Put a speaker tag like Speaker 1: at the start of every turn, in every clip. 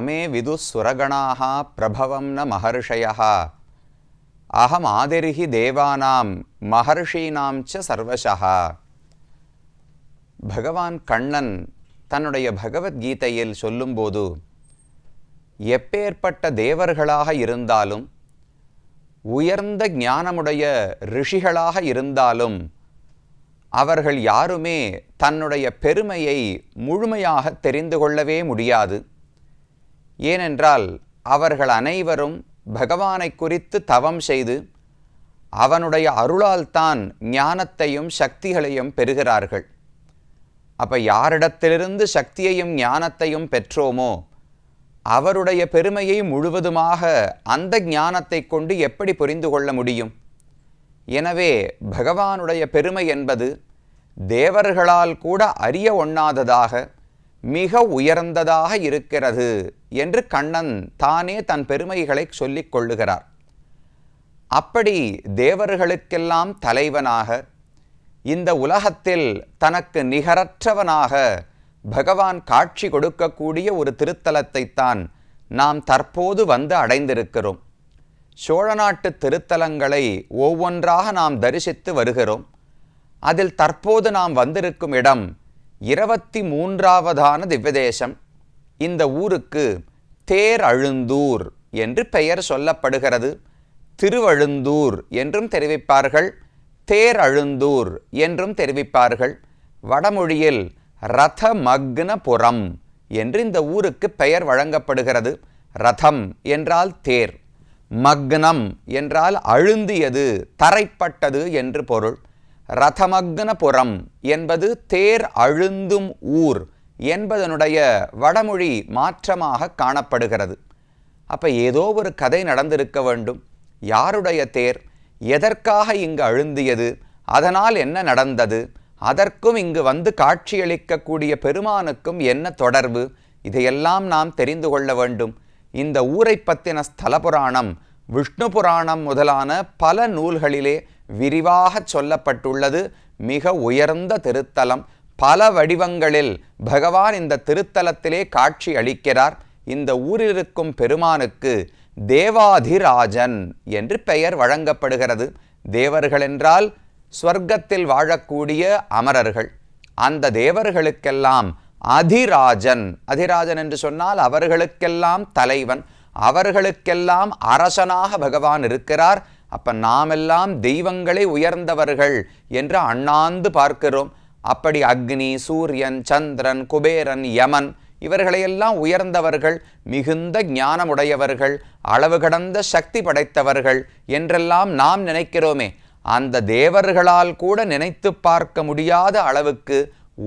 Speaker 1: நமே விதுசுரகணாக பிரபவம் ந மகர்ஷய அகம் ஆதிரிகி தேவானாம் மகர்ஷீனாம் ச சர்வசா பகவான் கண்ணன் தன்னுடைய பகவத்கீதையில் சொல்லும்போது எப்பேற்பட்ட தேவர்களாக இருந்தாலும் உயர்ந்த ஞானமுடைய ரிஷிகளாக இருந்தாலும் அவர்கள் யாருமே தன்னுடைய பெருமையை முழுமையாக தெரிந்து கொள்ளவே முடியாது. ஏனென்றால் அவர்கள் அனைவரும் பகவானை குறித்து தவம் செய்து அவனுடைய அருளால்தான் ஞானத்தையும் சக்திகளையும் பெறுகிறார்கள். அப்ப யாரிடத்திலிருந்து சக்தியையும் ஞானத்தையும் பெற்றோமோ அவருடைய பெருமையை முழுவதுமாக அந்த ஞானத்தை கொண்டு எப்படி புரிந்து கொள்ள முடியும்? எனவே பகவானுடைய பெருமை என்பது தேவர்களால் கூட அறிய ஒண்ணாததாக மிக உயர்ந்ததாக இருக்கிறது என்று கண்ணன் தானே தன் பெருமைகளை சொல்லிக் கொள்ளுகிறார். அப்படி தேவர்களுக்கெல்லாம் தலைவனாக இந்த உலகத்தில் தனக்கு நிகரற்றவனாக பகவான் காட்சி கொடுக்கக்கூடிய ஒரு திருத்தலத்தைத்தான் நாம் தற்போது வந்து அடைந்திருக்கிறோம். சோழ நாட்டு திருத்தலங்களை ஒவ்வொன்றாக நாம் தரிசித்து வருகிறோம். அதில் தற்போது நாம் வந்திருக்கும் இடம் இருபத்தி மூன்றாவதான திவ்யதேசம் இந்த ஊருக்கு தேர் அழுந்தூர் என்று பெயர் சொல்லப்படுகிறது. திருவழுந்தூர் என்றும் தெரிவிப்பார்கள். தேர் அழுந்தூர் என்றும் தெரிவிப்பார்கள். வடமொழியில் ரதமக்னபுரம் என்று இந்த ஊருக்கு பெயர் வழங்கப்படுகிறது. ரதம் என்றால் தேர் மக்னம் என்றால் அழுந்தியது தரைப்பட்டது என்று பொருள். ரதமக்னபுரம் என்பது தேர் அழுந்தும் ஊர் என்பதனுடைய வடமொழி மாற்றமாக காணப்படுகிறது. அப்போ ஏதோ ஒரு கதை நடந்திருக்க வேண்டும். யாருடைய தேர்? எதற்காக இங்கு அழுந்தியது? அதனால் என்ன நடந்தது? அதற்கும் இங்கு வந்து காட்சியளிக்கக்கூடிய பெருமானுக்கும் என்ன தொடர்பு? இதையெல்லாம் நாம் தெரிந்து கொள்ள வேண்டும். இந்த ஊரை பற்றின ஸ்தல புராணம் விஷ்ணு புராணம் முதலான பல நூல்களிலே விரிவாக சொல்லப்பட்டுள்ளது. மிக உயர்ந்த திருத்தலம். பல வடிவங்களில் பகவான் இந்த திருத்தலத்திலே காட்சி அளிக்கிறார். இந்த ஊரிலிருக்கும் பெருமானுக்கு தேவாதிராஜன் என்று பெயர் வழங்கப்படுகிறது. தேவர்கள் என்றால் ஸ்வர்க்கத்தில் வாழக்கூடிய அமரர்கள். அந்த தேவர்களுக்கெல்லாம் அதிராஜன். அதிராஜன் என்று சொன்னால் அவர்களுக்கெல்லாம் தலைவன். அவர்களுக்கெல்லாம் அரசனாக பகவான் இருக்கிறார். அப்ப நாமெல்லாம் தெய்வங்களை உயர்ந்தவர்கள் என்று அண்ணாந்து பார்க்கிறோம். அப்படி அக்னி சூரியன் சந்திரன் குபேரன் யமன் இவர்களையெல்லாம் உயர்ந்தவர்கள் மிகுந்த ஞானமுடையவர்கள் அளவு கடந்த சக்தி படைத்தவர்கள் என்றெல்லாம் நாம் நினைக்கிறோமே. அந்த தேவர்களால் கூட நினைத்து பார்க்க முடியாத அளவுக்கு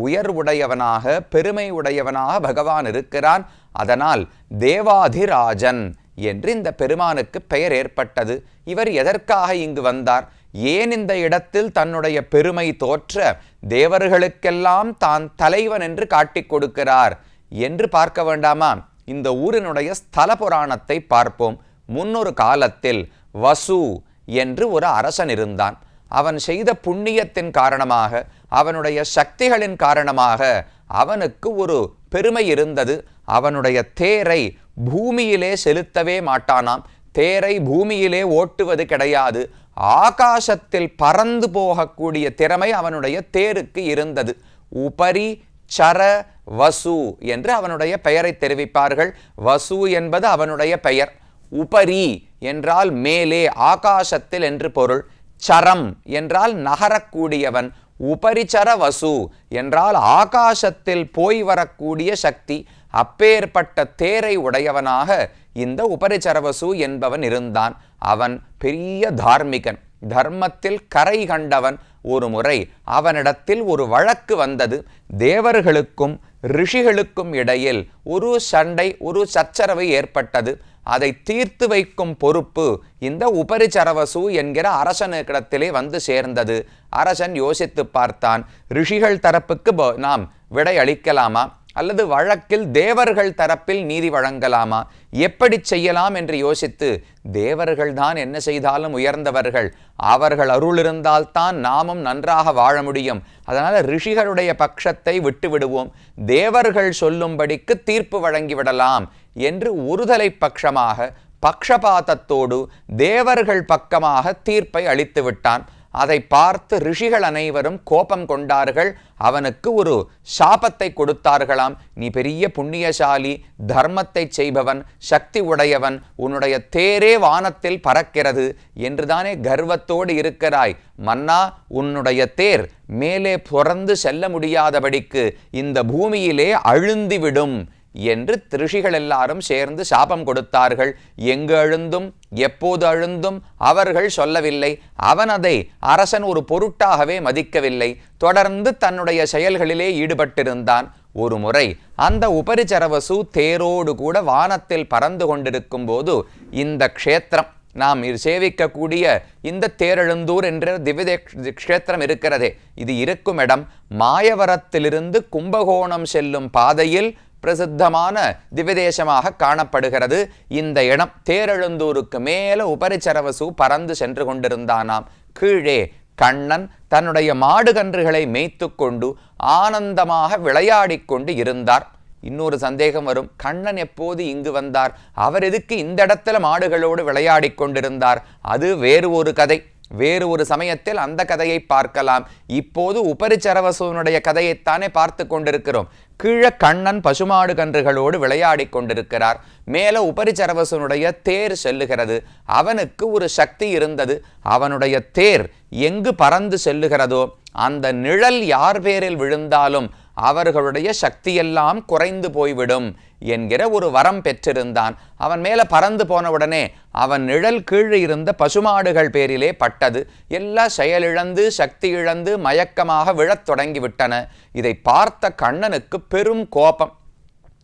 Speaker 1: உயர்வுடையவனாக பெருமை உடையவனாக பகவான் இருக்கிறான். அதனால் தேவாதிராஜன் என்று இந்த பெருமானுக்கு பெயர் ஏற்பட்டது. இவர் எதற்காக இங்கு வந்தார்? ஏன் இந்த இடத்தில் தன்னுடைய பெருமை தோற்ற தேவர்களுக்கெல்லாம் தான் தலைவன் என்று காட்டிக் கொடுக்கிறார் என்று பார்க்க வேண்டாமா? இந்த ஊரினுடைய ஸ்தல புராணத்தை பார்ப்போம். முன்னொரு காலத்தில் வசு என்று ஒரு அரசன் இருந்தான். அவன் செய்த புண்ணியத்தின் காரணமாக அவனுடைய சக்திகளின் காரணமாக அவனுக்கு ஒரு பெருமை இருந்தது. அவனுடைய தேரை பூமியிலே செலுத்தவே மாட்டானாம். தேரை பூமியிலே ஓட்டுவது கிடையாது. ஆகாசத்தில் பறந்து போகக்கூடிய திறமை அவனுடைய தேருக்கு இருந்தது. உபரி சர வசு என்று அவனுடைய பெயரை தெரிவிப்பார்கள். வசு என்பது அவனுடைய பெயர். உபரி என்றால் மேலே ஆகாசத்தில் என்று பொருள். சரம் என்றால் நகரக்கூடியவன். உபரிச்சர வசு என்றால் ஆகாசத்தில் போய் வரக்கூடிய சக்தி. அப்பேற்பட்ட தேரை உடையவனாக இந்த உபரிச்சரவசு என்பவன் இருந்தான். அவன் பெரிய தார்மிகன். தர்மத்தில் கரை கண்டவன் ஒரு முறை அவனிடத்தில் ஒரு வழக்கு வந்தது. தேவர்களுக்கும் ரிஷிகளுக்கும் இடையில் ஒரு சண்டை ஒரு சச்சரவு ஏற்பட்டது. அதை தீர்த்து வைக்கும் பொறுப்பு இந்த உபரிச்சரவசு என்கிற அரசனுக்கிடத்திலே வந்து சேர்ந்தது. அரசன் யோசித்து பார்த்தான் ரிஷிகள் தரப்புக்கு நாம் விடை அளிக்கலாமா? அல்லது வழக்கில் தேவர்கள் தரப்பில் நீதி வழங்கலாமா? எப்படி செய்யலாம் என்று யோசித்து தேவர்கள் தான் என்ன செய்தாலும் உயர்ந்தவர்கள். அவர்கள் அருள் இருந்தால்தான் நாமும் நன்றாக வாழ முடியும். அதனால் ரிஷிகளுடைய பட்சத்தை விட்டுவிடுவோம் தேவர்கள் சொல்லும்படிக்கு தீர்ப்பு வழங்கி விடலாம் என்று ஒருதலை பட்சமாக பக்ஷபாதத்தோடு தேவர்கள் பக்கமாக தீர்ப்பை அளித்து விட்டான். அதை பார்த்து ரிஷிகள் அனைவரும் கோபம் கொண்டார்கள். அவனுக்கு ஒரு சாபத்தை கொடுத்தார்களாம். நீ பெரிய புண்ணியசாலி தர்மத்தை செய்பவன் சக்தி உடையவன் உன்னுடைய தேரே வானத்தில் பறக்கிறது என்றுதானே கர்வத்தோடு இருக்கிறாய். மன்னா உன்னுடைய தேர் மேலே புறந்து செல்ல முடியாதபடிக்கு இந்த பூமியிலே அழுந்திவிடும் என்று திருஷிகள் எல்லாரும் சேர்ந்து சாபம் கொடுத்தார்கள். எங்கு அழுந்தும் எப்போது அழுந்தும் அவர்கள் சொல்லவில்லை. அவன் அதை அரசன் ஒரு பொருட்டாகவே மதிக்கவில்லை. தொடர்ந்து தன்னுடைய செயல்களிலே ஈடுபட்டிருந்தான். ஒரு முறை அந்த உபரிச்சரவசு தேரோடு கூட வானத்தில் பறந்து கொண்டிருக்கும் போது இந்த க்ஷேத்திரம் நாம் சேவிக்கக்கூடிய இந்த தேரெழுந்தூர் என்ற திவ்ய க்ஷேத்திரம் இருக்கிறதே. இது இருக்கும் இடம். மாயவரத்திலிருந்து கும்பகோணம் செல்லும் பாதையில் பிரசித்தமான திவ்யதேசமாக காணப்படுகிறது. இந்த இடம் தேரெழுந்தூருக்கு மேல உபரிச்சரவசு பறந்து சென்று கொண்டிருந்தானாம். கீழே கண்ணன் தன்னுடைய மாடுகன்றுகளை மேய்த்து கொண்டு ஆனந்தமாக விளையாடிக் கொண்டு இருந்தார். இன்னொரு சந்தேகம் வரும். கண்ணன் எப்போது இங்கு வந்தார்? அவர் எதுக்கு இந்த இடத்துல மாடுகளோடு விளையாடி கொண்டிருந்தார்? அது வேறு ஒரு கதை. வேறு ஒரு சமயத்தில் அந்த கதையை பார்க்கலாம். இப்போது உபரிச்சரவசுவனுடைய கதையைத்தானே பார்த்து கொண்டிருக்கிறோம். கீழே கண்ணன் பசுமாடு கன்றுகளோடு விளையாடி கொண்டிருக்கிறார். மேலே உபரிச்சரவசனுடைய தேர் செல்லுகிறது. அவனுக்கு ஒரு சக்தி இருந்தது. அவனுடைய தேர் எங்கு பறந்து செல்லுகிறதோ அந்த நிழல் யார் பேரில் விழுந்தாலும் அவர்களுடைய சக்தியெல்லாம் குறைந்து போய்விடும் என்கிற ஒரு வரம் பெற்றிருந்தான். அவன் மேலே பறந்து போன உடனே அவன் நிழல் கீழே இருந்த பசுமாடுகள் பேரிலே பட்டது. எல்லா செயலிழந்து சக்தி இழந்து மயக்கமாக விழத் தொடங்கிவிட்டன. இதை பார்த்த கண்ணனுக்கு பெரும் கோபம்.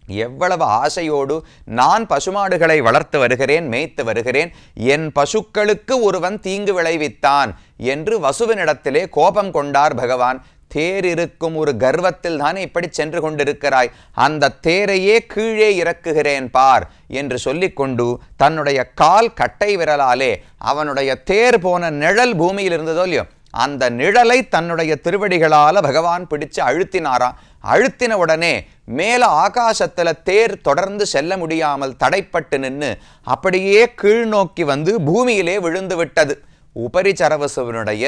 Speaker 1: எவ்வளவு ஆசையோடு நான் பசுமாடுகளை வளர்த்து வருகிறேன் மேய்த்து வருகிறேன் என் பசுக்களுக்கு ஒருவன் தீங்கு விளைவித்தான் என்று வசுவினிடத்திலே கோபம் கொண்டார் பகவான். தேர் இருக்கும் ஒரு கர்வத்தில் தானே இப்படி சென்று கொண்டிருக்கிறாய்? அந்த தேரையே கீழே இறக்குகிறேன் பார் என்று சொல்லிக்கொண்டு தன்னுடைய கால் கட்டை விரலாலே அவனுடைய தேர் போன நிழல் பூமியில் இருந்ததோ இல்லையோ அந்த நிழலை தன்னுடைய திருவடிகளால பகவான் பிடிச்சு அழுத்தினாராம் அழுத்தின உடனே மேல ஆகாசத்துல தேர் தொடர்ந்து செல்ல முடியாமல் தடைப்பட்டு நின்று அப்படியே கீழ்நோக்கி வந்து பூமியிலே விழுந்து விட்டது. உபரிச்சரவசுவனுடைய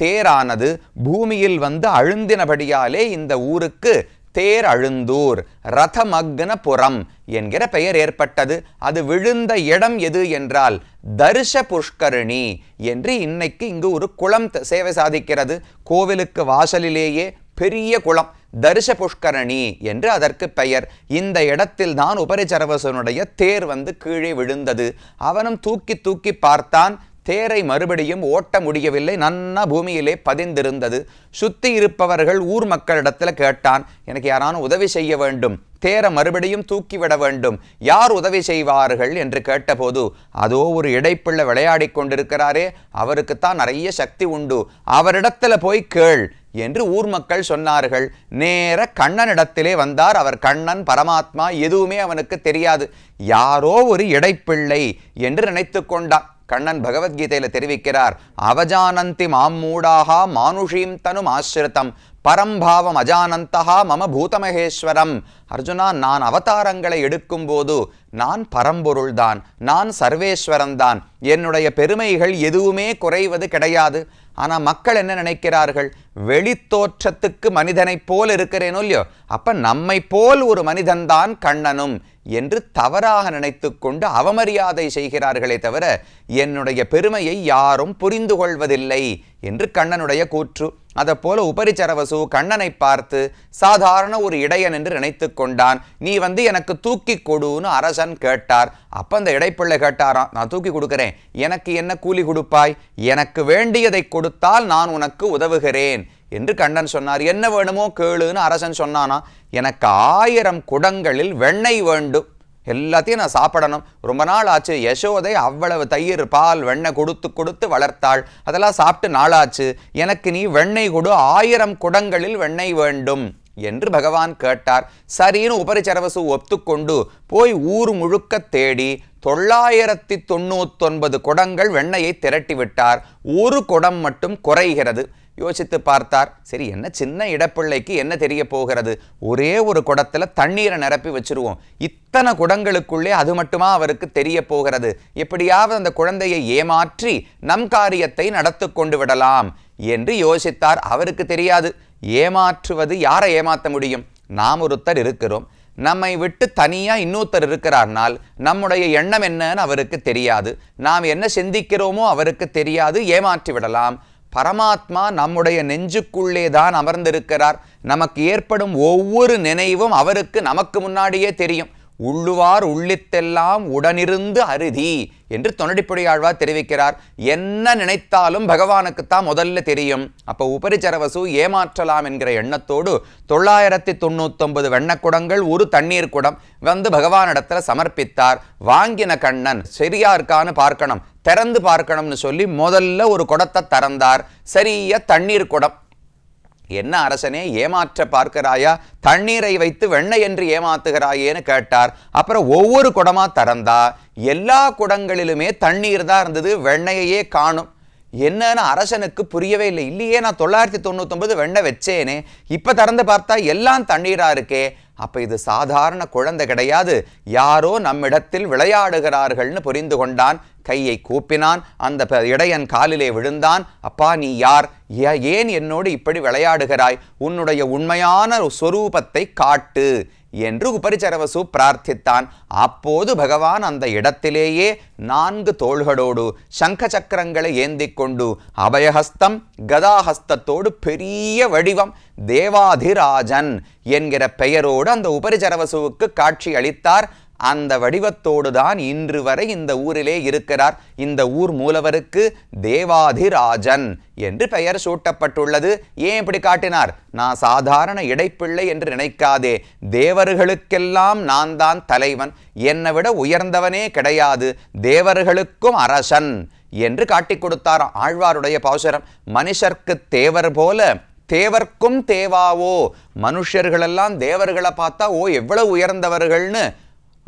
Speaker 1: தேரானது பூமியில் வந்து அழுந்தினபடியாலே இந்த ஊருக்கு தேர் அழுந்தூர் ரதமக்னபுரம் என்கிற பெயர் ஏற்பட்டது. அது விழுந்த இடம் எது என்றால் தர்ஷ புஷ்கரணி என்று இன்னைக்கு இங்கு ஒரு குளம் சேவை சாதிக்கிறது. கோவிலுக்கு வாசலிலேயே பெரிய குளம் தரிச புஷ்கரணி என்று அதற்கு பெயர். இந்த இடத்தில் தான் உபரிச்சரவசனுடைய தேர் வந்து கீழே விழுந்தது. அவனும் தூக்கி தூக்கி பார்த்தான். தேரை மறுபடியும் ஓட்ட முடியவில்லை. நன்னா பூமியிலே பதிந்திருந்தது. சுத்தி இருப்பவர்கள் ஊர் மக்களிடத்தில் கேட்டான் எனக்கு யாரானும் உதவி செய்ய வேண்டும்? தேரை மறுபடியும் தூக்கிவிட வேண்டும். யார் உதவி செய்வார்கள்? என்று கேட்டபோது அதோ ஒரு இடைப்பிள்ளை விளையாடி கொண்டிருக்கிறாரே அவருக்குத்தான் நிறைய சக்தி உண்டு. அவரிடத்துல போய் கேள் என்று ஊர் மக்கள் சொன்னார்கள். நேர கண்ணனிடத்திலே வந்தார். அவர் கண்ணன் பரமாத்மா எதுவுமே அவனுக்கு தெரியாது. யாரோ ஒரு இடைப்பிள்ளை என்று நினைத்து கொண்டான். கண்ணன் பகவத்கீதையில் தெரிவிக்கிறார் அவஜானந்தி மாம் மூடாகா மானுஷீம் தனும் ஆசிரித்தம் பரம்பாவம் அஜானந்தா மம பூதமகேஸ்வரம். அர்ஜுனா நான் அவதாரங்களை எடுக்கும்போது நான் பரம்பொருள்தான் நான் சர்வேஸ்வரன்தான் என்னுடைய பெருமைகள் எதுவுமே குறைவது கிடையாது. ஆனால் மக்கள் என்ன நினைக்கிறார்கள்? வெளித்தோற்றத்துக்கு மனிதனைப் போல் இருக்கிறேனோ இல்லையோ அப்போ நம்மை போல் ஒரு மனிதன்தான் கண்ணனும். என்று தவறாக நினைத்து கொண்டு அவமரியாதை செய்கிறார்களே தவிர என்னுடைய பெருமையை யாரும் புரிந்து கொள்வதில்லை என்று கண்ணனுடைய கூற்று. அதைப்போல உபரிச்சரவசு கண்ணனை பார்த்து சாதாரண ஒரு இடையன் என்று நினைத்து கொண்டான். நீ வந்து எனக்கு தூக்கி கொடுன்னு அரசன் கேட்டார். அப்ப அந்த இடைப்பிள்ளை கேட்டாராம் நான் தூக்கி கொடுக்கிறேன். எனக்கு என்ன கூலி கொடுப்பாய்? எனக்கு வேண்டியதை கொடுத்தால் நான் உனக்கு உதவுகிறேன். என்று கண்ணன் சொன்னார். என்ன வேணுமோ கேளுன்னு அரசன் சொன்னானா? எனக்கு ஆயிரம் குடங்களில் வெண்ணெய் வேண்டும். எல்லாத்தையும் நான் சாப்பிடணும். ரொம்ப நாள் ஆச்சு. யசோதை அவ்வளவு தயிர் பால் வெண்ணெய் கொடுத்து கொடுத்து வளர்த்தாள். அதெல்லாம் சாப்பிட்டு நாளாச்சு. எனக்கு நீ வெண்ணெய் கொடு. ஆயிரம் குடங்களில் வெண்ணெய் வேண்டும் என்று பகவான் கேட்டார். சரின்னு உபரிச்சரவசு ஒத்துக்கொண்டு போய் ஊர் முழுக்க தேடி தொள்ளாயிரத்தி தொண்ணூத்தொன்பது குடங்கள் வெண்ணெயை திரட்டி விட்டார் ஒரு குடம் மட்டும் குறைகிறது. யோசித்து பார்த்தார். சரி என்ன சின்ன இடப்பிள்ளைக்கு என்ன தெரிய போகிறது? ஒரே ஒரு குடத்தில் தண்ணீரை நிரப்பி வச்சிருவோம். இத்தனை குடங்களுக்குள்ளே அது மட்டுமா அவருக்கு தெரிய போகிறது? எப்படியாவது அந்த குழந்தையை ஏமாற்றி நம் காரியத்தை நடத்து கொண்டு விடலாம் என்று யோசித்தார். அவருக்கு தெரியாது. ஏமாற்றுவது யாரை ஏமாற்ற முடியும்? நாம் ஒருத்தர் இருக்கிறோம். நம்மை விட்டு தனியாக இன்னொருத்தர் இருக்கிறார்னால் நம்முடைய எண்ணம் என்னன்னு அவருக்கு தெரியாது. நாம் என்ன சிந்திக்கிறோமோ அவருக்கு தெரியாது. ஏமாற்றி விடலாம். பரமாத்மா நம்முடைய நெஞ்சுக்குள்ளே தான் அமர்ந்திருக்கிறார். நமக்கு ஏற்படும் ஒவ்வொரு நினைவும் அவருக்கு நமக்கு முன்னாடியே தெரியும். உள்ளுவார் உள்ளித்தெல்லாம் உடனிருந்து அருதி என்று தொண்டடிப்புடையாழ்வார் தெரிவிக்கிறார். என்ன நினைத்தாலும் பகவானுக்குத்தான் முதல்ல தெரியும். அப்போ உபரிச்சரவசு ஏமாற்றலாம் என்கிற எண்ணத்தோடு தொள்ளாயிரத்தி தொண்ணூத்தொன்பது வெண்ணக்குடங்கள் ஒரு தண்ணீர் குடம் வந்து பகவானிடத்துல சமர்ப்பித்தார். வாங்கின கண்ணன் சரியா இருக்கான்னு பார்க்கணும். திறந்து பார்க்கணும்னு சொல்லி முதல்ல ஒரு குடத்தை திறந்தார். சரிய தண்ணீர் குடம். என்ன அரசனே ஏமாற்ற பார்க்கிறாயா? தண்ணீரை வைத்து வெண்ணெய் என்று ஏமாத்துகிறாயேன்னு கேட்டார். அப்புறம் ஒவ்வொரு குடமா திறந்தா எல்லா குடங்களிலுமே தண்ணீர் தான் இருந்தது. வெண்ணெயையே காணும். என்னன்னு அரசனுக்கு புரியவே இல்லை. இல்லையே நான் தொள்ளாயிரத்தி தொண்ணூத்தொன்பது வெண்ண வச்சேனே. இப்போ திறந்து பார்த்தா எல்லாம் தண்ணீராக இருக்கே. அப்போ இது சாதாரண குழந்தை கிடையாது. யாரோ நம்மிடத்தில் விளையாடுகிறார்கள்னு புரிந்து கொண்டான். கையை கூப்பினான். அந்த ப- இடையன் காலிலே விழுந்தான். அப்பா நீ யார்? ஏ- ஏன் என்னோடு இப்படி விளையாடுகிறாய்? உன்னுடைய உண்மையான சொரூபத்தை காட்டு. என்று உபரிச்சரவசு பிரார்த்தித்தான். அப்போது பகவான் அந்த இடத்திலேயே நான்கு தோள்களோடு சங்க சக்கரங்களை ஏந்தி கொண்டு அபயஹஸ்தம் கதாஹஸ்தத்தோடு பெரிய வடிவம் தேவாதிராஜன் என்கிற பெயரோடு அந்த உபரிச்சரவசுவுக்கு காட்சி அளித்தார். அந்த வடிவத்தோடு தான் இன்று வரை இந்த ஊரிலே இருக்கிறார். இந்த ஊர் மூலவருக்கு தேவாதிராஜன் என்று பெயர் சூட்டப்பட்டுள்ளது. ஏன் இப்படி காட்டினார்? நான் சாதாரண இடைப்பிள்ளை என்று நினைக்காதே. தேவர்களுக்கெல்லாம் நான் தான் தலைவன். என்னை விட உயர்ந்தவனே கிடையாது. தேவர்களுக்கும் அரசன் என்று காட்டிக் கொடுத்தாராம் ஆழ்வாருடைய பாசுரம். மனுஷர்க்கு தேவர் போல தேவர்க்கும் தேவாவோ? மனுஷர்களெல்லாம் தேவர்களை பார்த்தா ஓ எவ்வளவு உயர்ந்தவர்கள்னு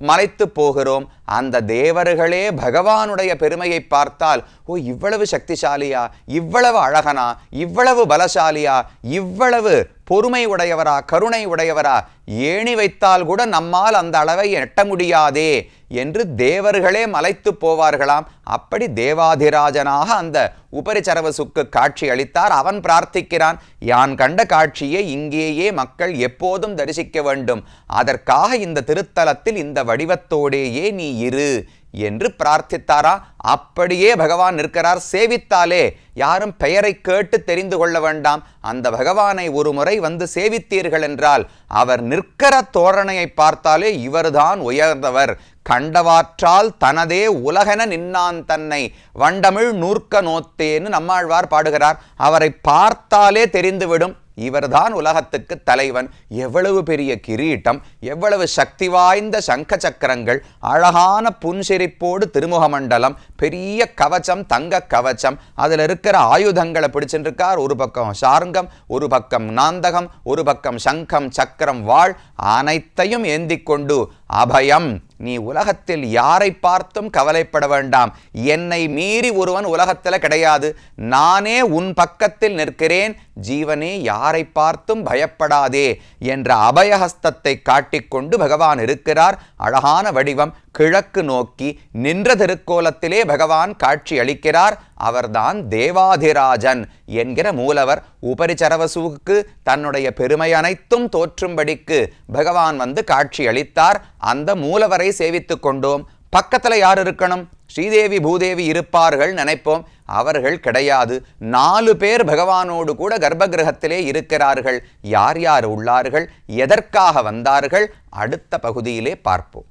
Speaker 1: மறைத்து போகிறோம். அந்த தேவர்களே பகவானுடைய பெருமையை பார்த்தால் ஓ இவ்வளவு சக்திசாலியா இவ்வளவு அழகனா இவ்வளவு பலசாலியா இவ்வளவு பொறுமை உடையவரா கருணை உடையவரா ஏணி வைத்தால் கூட நம்மால் அந்த அளவை எட்ட முடியாதே என்று தேவர்களே மலைத்து போவார்களாம். அப்படி தேவாதிராஜனாக அந்த உபரிச்சரவசுக்கு காட்சி அளித்தார். அவன் பிரார்த்திக்கிறான் யான் கண்ட காட்சியை இங்கேயே மக்கள் எப்போதும் தரிசிக்க வேண்டும். அதற்காக இந்த திருத்தலத்தில் இந்த வடிவத்தோடேயே நீ இரு என்று பிரார்த்தித்தாரா? அப்படியே பகவான் நிற்கிறார். சேவித்தாலே. யாரும் பெயரை கேட்டு தெரிந்து கொள்ள வேண்டாம். அந்த பகவானை ஒரு முறை வந்து சேவித்தீர்கள் என்றால் அவர் நிற்கிற தோரணையை பார்த்தாலே இவர்தான் உயர்ந்தவர். கண்டவாற்றால் தனதே உலகென நின்னான் தன்னை. வண்டமிழ் நூற்க நோத்தேன்னு நம்மாழ்வார் பாடுகிறார். அவரை பார்த்தாலே தெரிந்துவிடும். இவர்தான் உலகத்துக்கு தலைவன். எவ்வளவு பெரிய கிரீட்டம் எவ்வளவு சக்தி வாய்ந்த சங்க சக்கரங்கள் அழகான புன்சிரிப்போடு திருமுகமண்டலம் பெரிய கவச்சம் தங்க கவச்சம் அதில் இருக்கிற ஆயுதங்களை பிடிச்சிருக்கார் ஒரு பக்கம் சார்ங்கம் ஒரு பக்கம் நாந்தகம் ஒரு பக்கம் சங்கம் சக்கரம் வாழ் அனைத்தையும் ஏந்திக் கொண்டு அபயம். நீ உலகத்தில் யாரை பார்த்தும் கவலைப்பட வேண்டாம். என்னை மீறி ஒருவன் உலகத்தில் கிடையாது. நானே உன் பக்கத்தில் நிற்கிறேன். ஜீவனே யாரை பார்த்தும் பயப்படாதே என்ற அபயஹஸ்தத்தை காட்டிக்கொண்டு பகவான் இருக்கிறார். அழகான வடிவம். கிழக்கு நோக்கி நின்ற திருக்கோலத்திலே பகவான் காட்சி அளிக்கிறார். அவர்தான் தேவாதிராஜன் என்கிற மூலவர். உபரிச்சரவசுவுக்கு தன்னுடைய பெருமை அனைத்தும் தோற்றும்படிக்கு பகவான் வந்து காட்சி அளித்தார். அந்த மூலவரை சேவித்துக் கொண்டோம். பக்கத்துல யார் இருக்கணும்? ஸ்ரீதேவி பூதேவி இருப்பார்கள் நினைப்போம். அவர்கள் கிடையாது. நாலு பேர் பகவானோடு கூட கர்ப்பகிரகத்திலே இருக்கிறார்கள். யார் யார் உள்ளார்கள்? எதற்காக வந்தார்கள்? அடுத்த பகுதியிலே பார்ப்போம்.